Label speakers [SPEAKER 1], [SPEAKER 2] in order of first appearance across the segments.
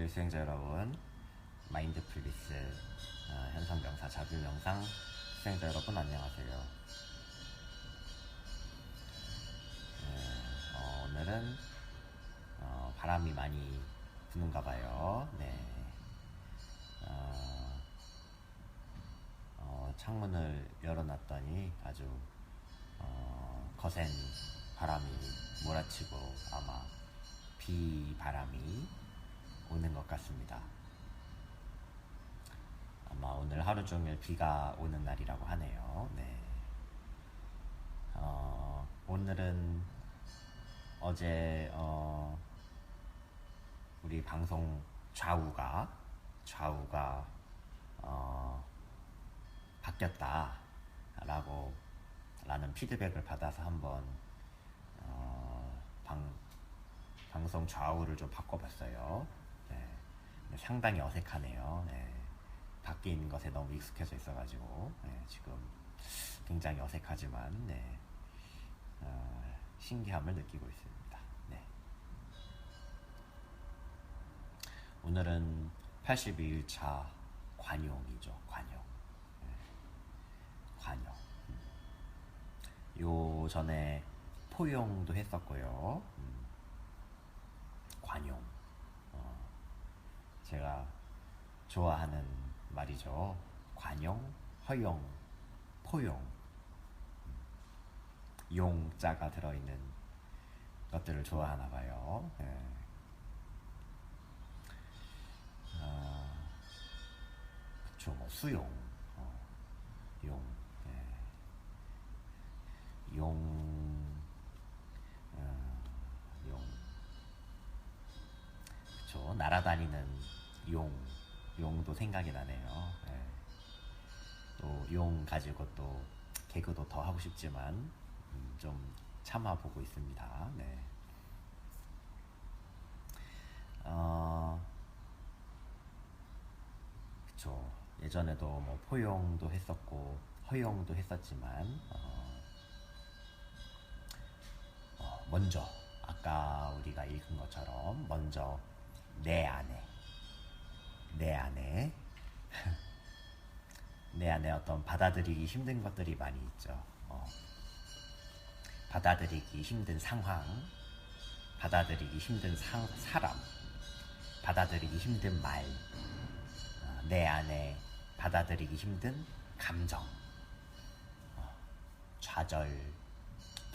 [SPEAKER 1] 일일 수행자 여러분, 마인드풀리스 어, 현상명사 자비명상 수행자 여러분 안녕하세요. 네, 어, 오늘은 어, 바람이 많이 부는가 봐요. 네. 어, 어, 창문을 열어놨더니 아주 어, 거센 바람이 몰아치고 아마 비 바람이 오는 것 같습니다. 아마 오늘 하루 종일 비가 오는 날이라고 하네요. 네. 어, 오늘은 어제 어, 우리 방송 좌우가 좌우가 어, 바뀌었다라고 라는 피드백을 받아서 한번 어, 방, 방송 좌우를 좀 바꿔봤어요. 네. 상당히 어색하네요. 네. 바뀐 것에 너무 익숙해져 있어가지고 네, 지금 굉장히 어색하지만 네. 어, 신기함을 느끼고 있습니다. 네. 오늘은 82일차 관용이죠. 관용. 네. 관용. 요 전에 포용도 했었고요. 음. 관용. 어, 제가 좋아하는 말이죠. 관용, 허용, 포용. 음. 용자가 들어있는 것들을 좋아하나 봐요. 네. 아, 그쵸, 뭐 수용, 어, 용, 예. 용, 어, 용, 그쵸, 날아다니는 용, 용도 생각이 나네요. 예. 또용 가지고 또 개그도 더 하고 싶지만 음, 좀 참아 보고 있습니다. 네. 어, 그쵸. 예전에도 뭐 포용도 했었고 허용도 했었지만 어, 어, 먼저 아까 우리가 읽은 것처럼 먼저 내 안에 내 안에 내 안에 어떤 받아들이기 힘든 것들이 많이 있죠. 어. 받아들이기 힘든 상황, 받아들이기 힘든 상, 사람, 받아들이기 힘든 말, 어, 내 안에 받아들이기 힘든 감정, 어, 좌절,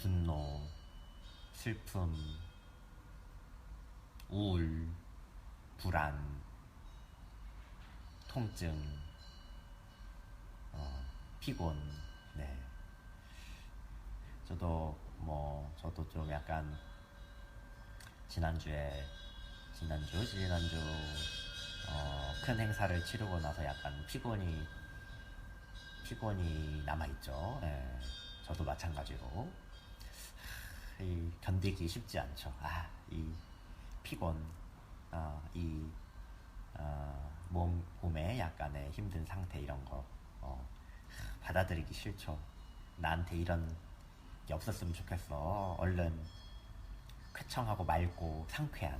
[SPEAKER 1] 분노, 슬픔, 우울, 불안, 통증, 어, 피곤, 네. 저도 뭐 저도 좀 약간 지난주에 지난주 지난주 어, 큰 행사를 치르고 나서 약간 피곤이 피곤이 남아 있죠. 네. 저도 마찬가지로 이 견디기 쉽지 않죠. 아, 이 피곤, 어, 이 어, 몸 몸에 약간의 힘든 상태 이런 거 어, 받아들이기 싫죠. 나한테 이런 게 없었으면 좋겠어. 얼른 쾌청하고 맑고 상쾌한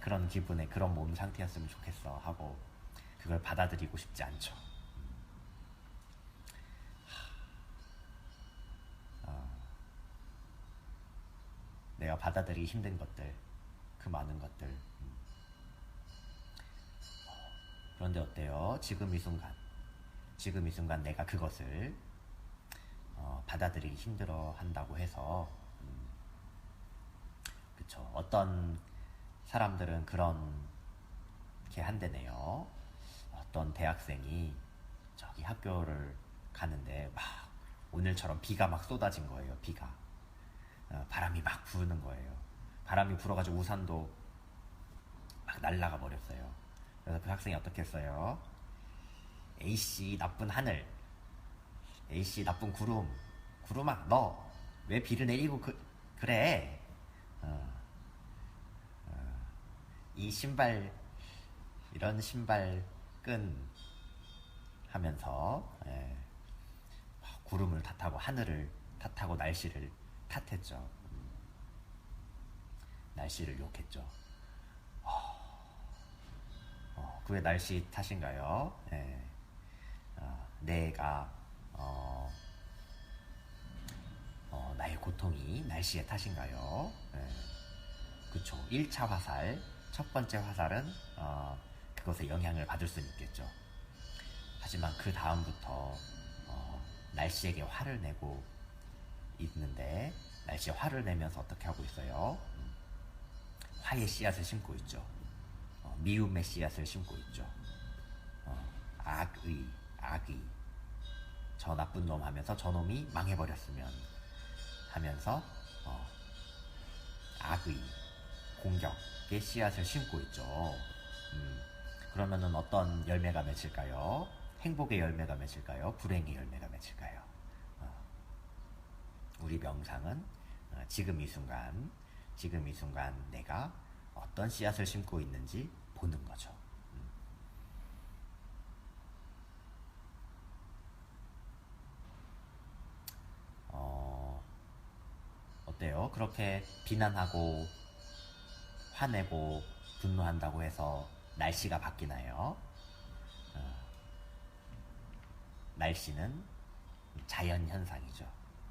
[SPEAKER 1] 그런 기분의 그런 몸 상태였으면 좋겠어 하고 그걸 받아들이고 싶지 않죠. 어, 내가 받아들이기 힘든 것들, 그 많은 것들. 그런데 어때요? 지금 이 순간, 지금 이 순간 내가 그것을 어, 받아들이기 힘들어 한다고 해서, 음, 그쵸. 어떤 사람들은 그런 게 한대네요. 어떤 대학생이 저기 학교를 가는데 막 오늘처럼 비가 막 쏟아진 거예요. 비가. 어, 바람이 막 부는 거예요. 바람이 불어가지고 우산도 막 날라가 버렸어요. 그래서 그 학생이 어떻게 했어요? A씨 나쁜 하늘, A씨 나쁜 구름, 구름아 너 왜 비를 내리고 그, 그래? 어, 어, 이 신발 이런 신발 끈 하면서 예, 구름을 탓하고 하늘을 탓하고 날씨를 탓했죠. 음, 날씨를 욕했죠. 어, 그게 날씨 탓인가요? 예. 어, 내가 어, 어, 나의 고통이 날씨의 탓인가요? 예. 그쵸. 1차 화살, 첫 번째 화살은 어, 그것에 영향을 받을 수는 있겠죠. 하지만 그 다음부터 어, 날씨에게 화를 내고 있는데 날씨에 화를 내면서 어떻게 하고 있어요? 음, 화의 씨앗을 심고 있죠. 어, 미움의 씨앗을 심고 있죠. 어, 악의, 악의. 저 나쁜 놈 하면서 저 놈이 망해버렸으면 하면서 어, 악의, 공격의 씨앗을 심고 있죠. 음, 그러면은 어떤 열매가 맺힐까요? 행복의 열매가 맺힐까요? 불행의 열매가 맺힐까요? 어, 우리 명상은 어, 지금 이 순간, 지금 이 순간 내가 어떤 씨앗을 심고 있는지 보는 거죠. 음. 어, 어때요? 그렇게 비난하고 화내고 분노한다고 해서 날씨가 바뀌나요? 어, 날씨는 자연 현상이죠.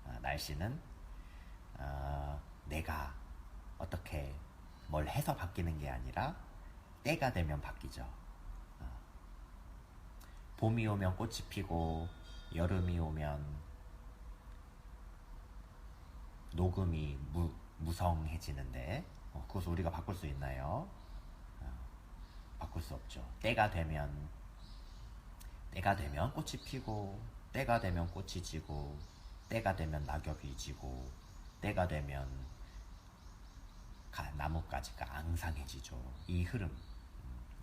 [SPEAKER 1] 어, 날씨는 어, 내가 어떻게 뭘 해서 바뀌는 게 아니라 때가 되면 바뀌죠. 어, 봄이 오면 꽃이 피고 여름이 오면 녹음이 무, 무성해지는데 어, 그것을 우리가 바꿀 수 있나요? 어, 바꿀 수 없죠. 때가 되면 때가 되면 꽃이 피고 때가 되면 꽃이 지고 때가 되면 낙엽이 지고 때가 되면 가- 나뭇가지가 앙상해지죠. 이 흐름, 음,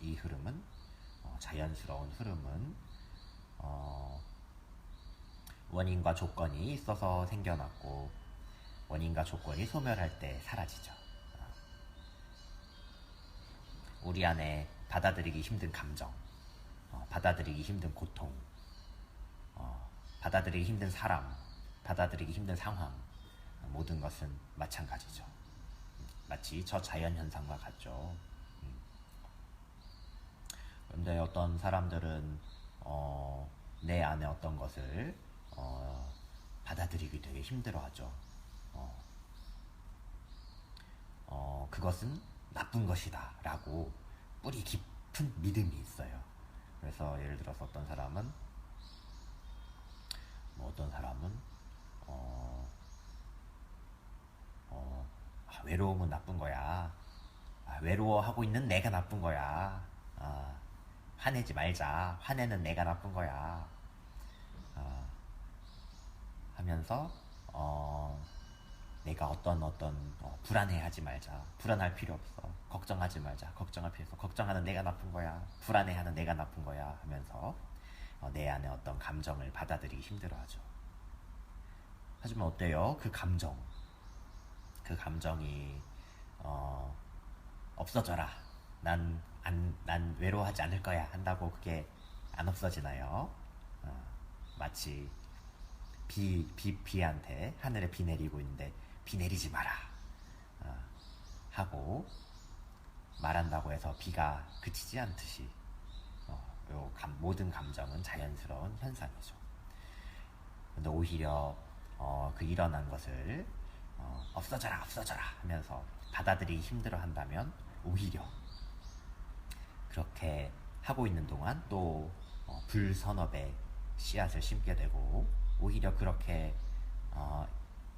[SPEAKER 1] 이 흐름은 어, 자연스러운 흐름은 어, 원인과 조건이 있어서 생겨났고 원인과 조건이 소멸할 때 사라지죠. 어. 우리 안에 받아들이기 힘든 감정, 어, 받아들이기 힘든 고통, 어, 받아들이기 힘든 사람, 받아들이기 힘든 상황, 어, 모든 것은 마찬가지죠. 마치 저 자연 현상과 같죠. 음. 그런데 어떤 사람들은 어, 내 안에 어떤 것을 어, 받아들이기 되게 힘들어하죠. 어, 어, 그것은 나쁜 것이다 라고 뿌리 깊은 믿음이 있어요. 그래서 예를 들어서 어떤 사람은 뭐 어떤 사람은 어, 어, 아, 외로움은 나쁜 거야. 아, 외로워하고 있는 내가 나쁜 거야. 아, 화내지 말자. 화내는 내가 나쁜 거야. 아, 하면서 어, 내가 어떤 어떤 어, 불안해하지 말자. 불안할 필요 없어. 걱정하지 말자. 걱정할 필요 없어. 걱정하는 내가 나쁜 거야. 불안해하는 내가 나쁜 거야. 하면서 어, 내 안에 어떤 감정을 받아들이기 힘들어하죠. 하지만 어때요? 그 감정, 그 감정이 어, 없어져라. 난, 안, 난 외로워하지 않을 거야. 한다고 그게 안 없어지나요? 어, 마치 비, 비, 비한테 하늘에 비 내리고 있는데 비 내리지 마라. 어, 하고 말한다고 해서 비가 그치지 않듯이 어, 요 감, 모든 감정은 자연스러운 현상이죠. 근데 오히려 어, 그 일어난 것을 어, 없어져라 없어져라 하면서 받아들이기 힘들어 한다면 오히려 그렇게 하고 있는 동안 또 어, 불선업에 씨앗을 심게 되고 오히려 그렇게 어,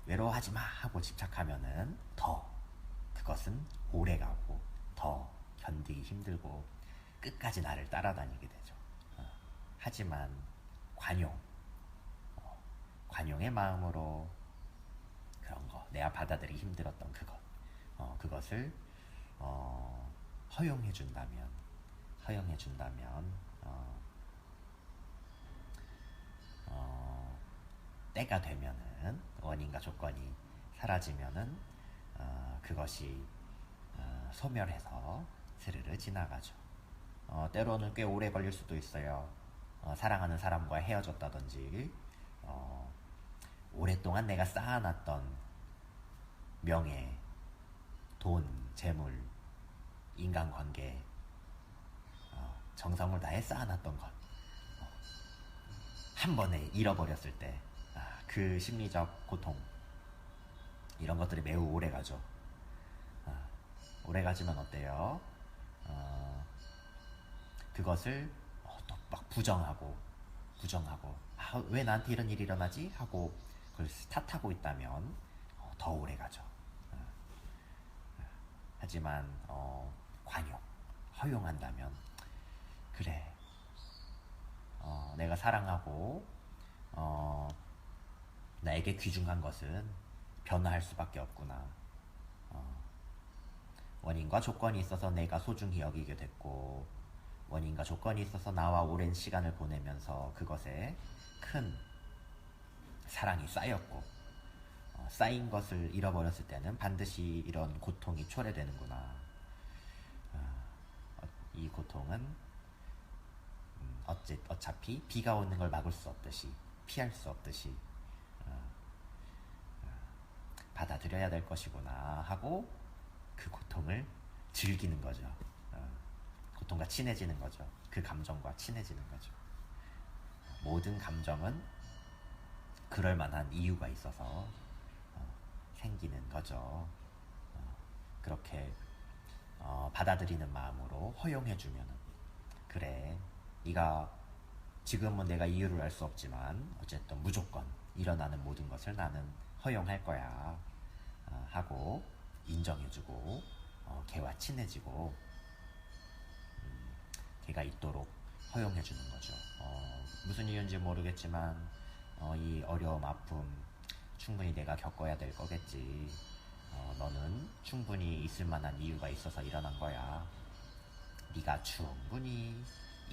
[SPEAKER 1] 외로워하지 마 하고 집착하면은 더 그것은 오래 가고 더 견디기 힘들고 끝까지 나를 따라다니게 되죠. 어, 하지만 관용, 어, 관용의 마음으로 그런 거, 내가 받아들이기 힘들었던 그것, 어, 그것을 어, 허용해 준다면, 허용해 준다면, 어, 어, 때가 되면은 원인과 조건이 사라지면은 어, 그것이 어, 소멸해서 스르르 지나가죠. 어, 때로는 꽤 오래 걸릴 수도 있어요. 어, 사랑하는 사람과 헤어졌다든지, 어, 오랫동안 내가 쌓아놨던 명예, 돈, 재물, 인간관계, 어, 정성을 다해 쌓아놨던 것. 어, 한 번에 잃어버렸을 때, 아, 그 심리적 고통, 이런 것들이 매우 오래 가죠. 아, 오래 가지면 어때요? 어, 그것을 어, 또막 부정하고, 부정하고, 아, 왜 나한테 이런 일이 일어나지? 하고 그걸 탓하고 있다면 어, 더 오래 가죠. 어, 하지만 어, 관용, 허용한다면 그래. 어, 내가 사랑하고 어, 나에게 귀중한 것은 변화할 수밖에 없구나. 어, 원인과 조건이 있어서 내가 소중히 여기게 됐고 원인과 조건이 있어서 나와 오랜 시간을 보내면서 그것에 큰 사랑이 쌓였고 어, 쌓인 것을 잃어버렸을 때는 반드시 이런 고통이 초래되는구나. 어, 이 고통은 음, 어째, 어차피 비가 오는 걸 막을 수 없듯이 피할 수 없듯이 어, 어, 받아들여야 될 것이구나 하고 그 고통을 즐기는 거죠. 어, 고통과 친해지는 거죠. 그 감정과 친해지는 거죠. 모든 감정은 그럴 만한 이유가 있어서 어, 생기는 거죠. 어, 그렇게 어, 받아들이는 마음으로 허용해주면 그래, 네가 지금은 내가 이유를 알 수 없지만 어쨌든 무조건 일어나는 모든 것을 나는 허용할 거야 어, 하고 인정해주고 어, 걔와 친해지고 음, 걔가 있도록 허용해주는 거죠. 어, 무슨 이유인지 모르겠지만 어, 이 어려움, 아픔 충분히 내가 겪어야 될 거겠지. 어, 너는 충분히 있을 만한 이유가 있어서 일어난 거야. 네가 충분히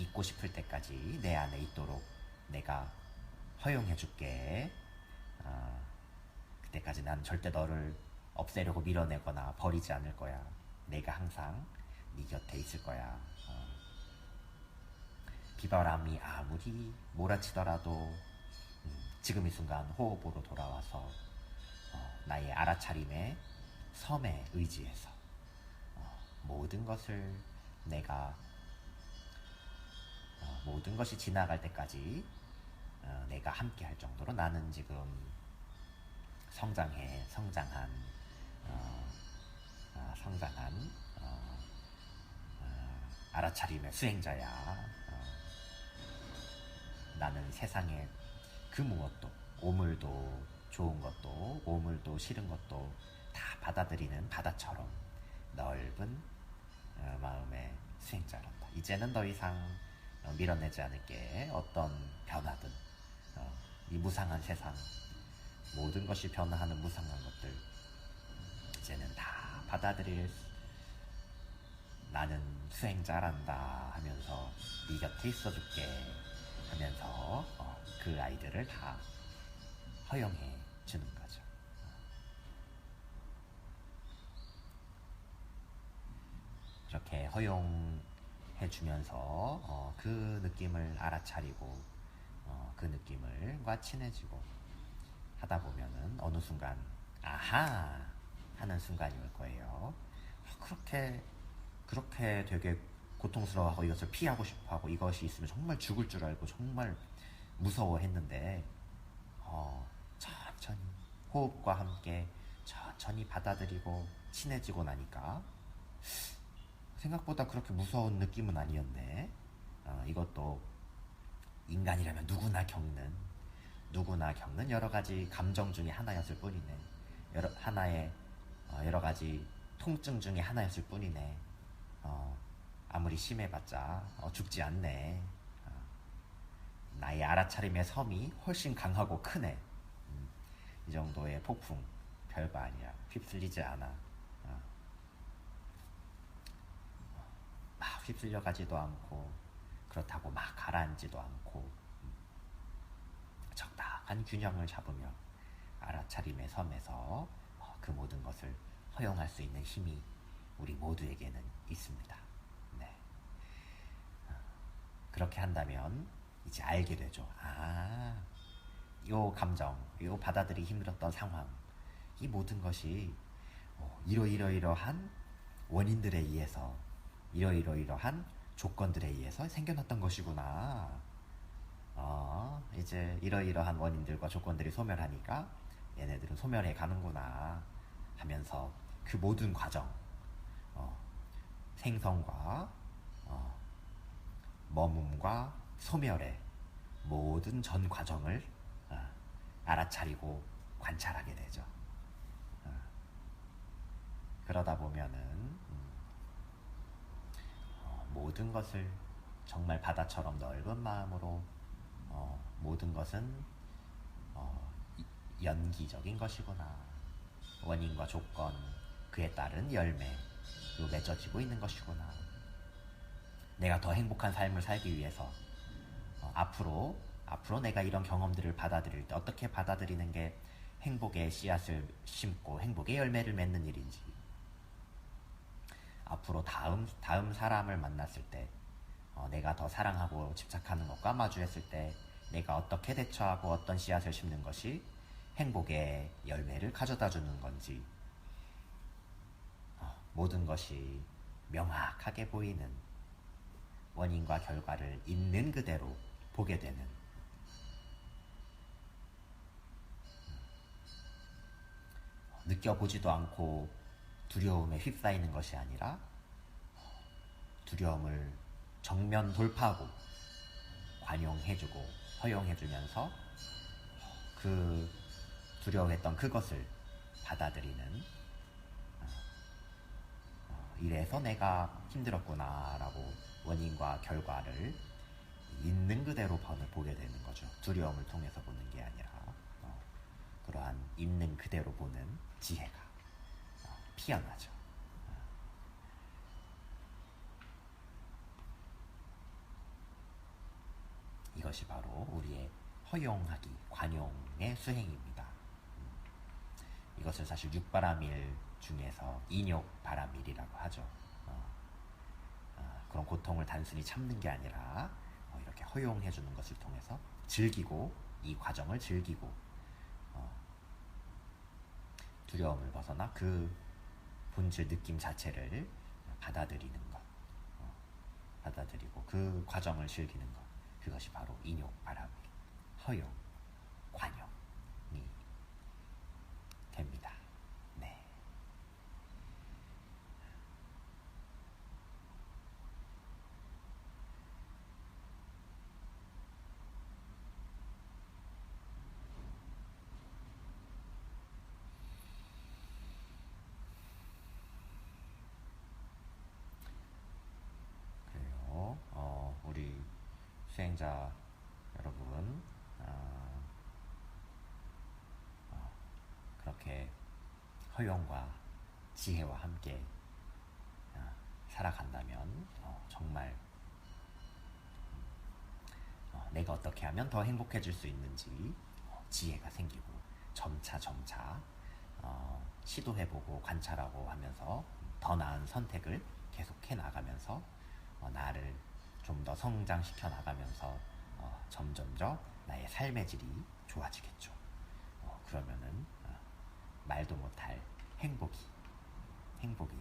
[SPEAKER 1] 있고 싶을 때까지 내 안에 있도록 내가 허용해 줄게. 어, 그때까지 난 절대 너를 없애려고 밀어내거나 버리지 않을 거야. 내가 항상 네 곁에 있을 거야. 어. 비바람이 아무리 몰아치더라도 음, 지금 이 순간 호흡으로 돌아와서 어, 나의 알아차림의 섬에 의지해서 어, 모든 것을 내가 어, 모든 것이 지나갈 때까지 어, 내가 함께 할 정도로 나는 지금 성장해 성장한 어, 어, 성장한 어, 어, 알아차림의 수행자야. 어, 나는 세상에 그 무엇도 오물도 좋은 것도 오물도 싫은 것도 다 받아들이는 바다처럼 넓은 어, 마음의 수행자란다. 이제는 더 이상 어, 밀어내지 않을 게 어떤 변화든 어, 이 무상한 세상 모든 것이 변화하는 무상한 것들 이제는 다 받아들일 수- 나는 수행자란다 하면서 네 곁에 있어줄게 하면서 어, 그 아이들을 다 허용해 주는 거죠. 이렇게 허용 해 주면서 어, 그 느낌을 알아차리고 어, 그 느낌을과 친해지고 하다 보면은 어느 순간 아하 하는 순간이 올 거예요. 아, 그렇게 그렇게 되게 고통스러워하고 이것을 피하고 싶어하고 이것이 있으면 정말 죽을 줄 알고 정말 무서워했는데 어, 천천히 호흡과 함께 천천히 받아들이고 친해지고 나니까 생각보다 그렇게 무서운 느낌은 아니었네. 어, 이것도 인간이라면 누구나 겪는 누구나 겪는 여러 가지 감정 중에 하나였을 뿐이네. 여러 하나의 어, 여러 가지 통증 중에 하나였을 뿐이네. 어, 아무리 심해봤자 어, 죽지 않네. 어, 나의 알아차림의 섬이 훨씬 강하고 크네. 음, 이 정도의 폭풍 별거 아니야. 휩쓸리지 않아. 어. 막 휩쓸려 가지도 않고 그렇다고 막 가라앉지도 않고 음, 적당한 균형을 잡으며 알아차림의 섬에서 어, 그 모든 것을 허용할 수 있는 힘이 우리 모두에게는 있습니다. 네. 어, 그렇게 한다면 이제 알게 되죠. 아, 요 감정, 요 받아들이기 힘들었던 상황, 이 모든 것이 어, 이러이러이러한 원인들에 의해서 이러이러이러한 조건들에 의해서 생겨났던 것이구나. 어, 이제 이러이러한 원인들과 조건들이 소멸하니까 얘네들은 소멸해 가는구나 하면서 그 모든 과정, 어, 생성과 어, 머뭅과 소멸의 모든 전 과정을 어, 알아차리고 관찰하게 되죠. 어, 그러다 보면은 모든 것을 정말 바다처럼 넓은 마음으로 어, 모든 것은 어, 연기적인 것이구나. 원인과 조건, 그에 따른 열매로 맺어지고 있는 것이구나. 내가 더 행복한 삶을 살기 위해서 어, 앞으로 앞으로 내가 이런 경험들을 받아들일 때 어떻게 받아들이는 게 행복의 씨앗을 심고 행복의 열매를 맺는 일인지 앞으로 다음 다음 사람을 만났을 때 어, 내가 더 사랑하고 집착하는 것과 마주했을 때 내가 어떻게 대처하고 어떤 씨앗을 심는 것이 행복의 열매를 가져다 주는 건지 어, 모든 것이 명확하게 보이는 원인과 결과를 있는 그대로 보게 되는. 느껴보지도 않고 두려움에 휩싸이는 것이 아니라 두려움을 정면 돌파하고 관용해주고 허용해주면서 그 두려워했던 그것을 받아들이는 어, 이래서 내가 힘들었구나라고 원인과 결과를 있는 그대로 보게 되는 거죠. 두려움을 통해서 보는 게 아니라 어, 그러한 있는 그대로 보는 지혜가 어, 피어나죠. 이것이 바로 우리의 허용하기, 관용의 수행입니다. 음, 이것을 사실 육바라밀 중에서 인욕바라밀이라고 하죠. 어, 어, 그런 고통을 단순히 참는 게 아니라 어, 이렇게 허용해 주는 것을 통해서 즐기고 이 과정을 즐기고 어, 두려움을 벗어나 그 본질 느낌 자체를 받아들이는 것, 어, 받아들이고 그 과정을 즐기는 것. 그것이 바로 인욕, 바람, 허용, 관용이 됩니다. 네. 그래요. 어, 우리 수행자 여러분, 어, 어, 그렇게 허용과 지혜와 함께 어, 살아간다면 어, 정말 음, 어, 내가 어떻게 하면 더 행복해질 수 있는지 어, 지혜가 생기고 점차 점차 어, 시도해보고 관찰하고 하면서 더 나은 선택을 계속해 나가면서 어, 나를 좀 더 성장시켜 나가면서 어, 점점점 나의 삶의 질이 좋아지겠죠. 어, 그러면은 어, 말도 못할 행복이 행복이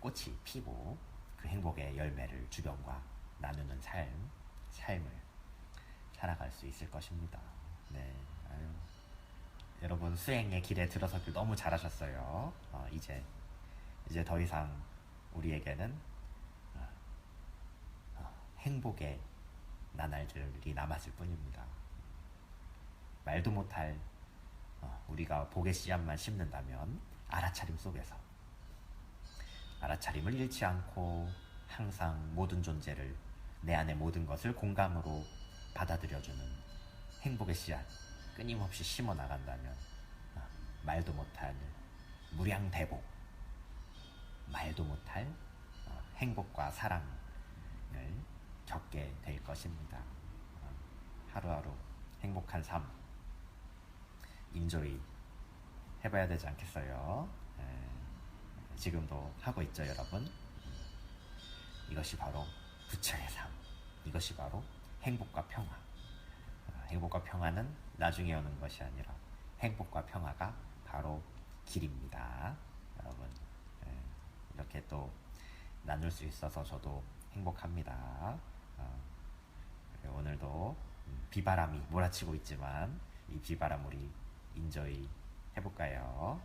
[SPEAKER 1] 꽃이 피고 그 행복의 열매를 주변과 나누는 삶 삶을 살아갈 수 있을 것입니다. 네, 아유. 여러분 수행의 길에 들어서길 너무 잘하셨어요. 어, 이제 이제 더 이상 우리에게는 행복의 나날들이 남았을 뿐입니다. 말도 못할 어, 우리가 복의 씨앗만 심는다면 알아차림 속에서 알아차림을 잃지 않고 항상 모든 존재를 내 안의 모든 것을 공감으로 받아들여주는 행복의 씨앗 끊임없이 심어 나간다면 어, 말도 못할 무량대복 말도 못할 어, 행복과 사랑을 겪게 될 것입니다. 어, 하루하루 행복한 삶 인조이 해봐야 되지 않겠어요? 에, 지금도 하고 있죠, 여러분. 이것이 바로 부처의 삶. 이것이 바로 행복과 평화. 어, 행복과 평화는 나중에 오는 것이 아니라 행복과 평화가 바로 길입니다. 여러분 에, 이렇게 또 나눌 수 있어서 저도 행복합니다. 어, 오늘도 음, 비바람이 몰아치고 있지만 이 비바람 우리 인조이 해볼까요?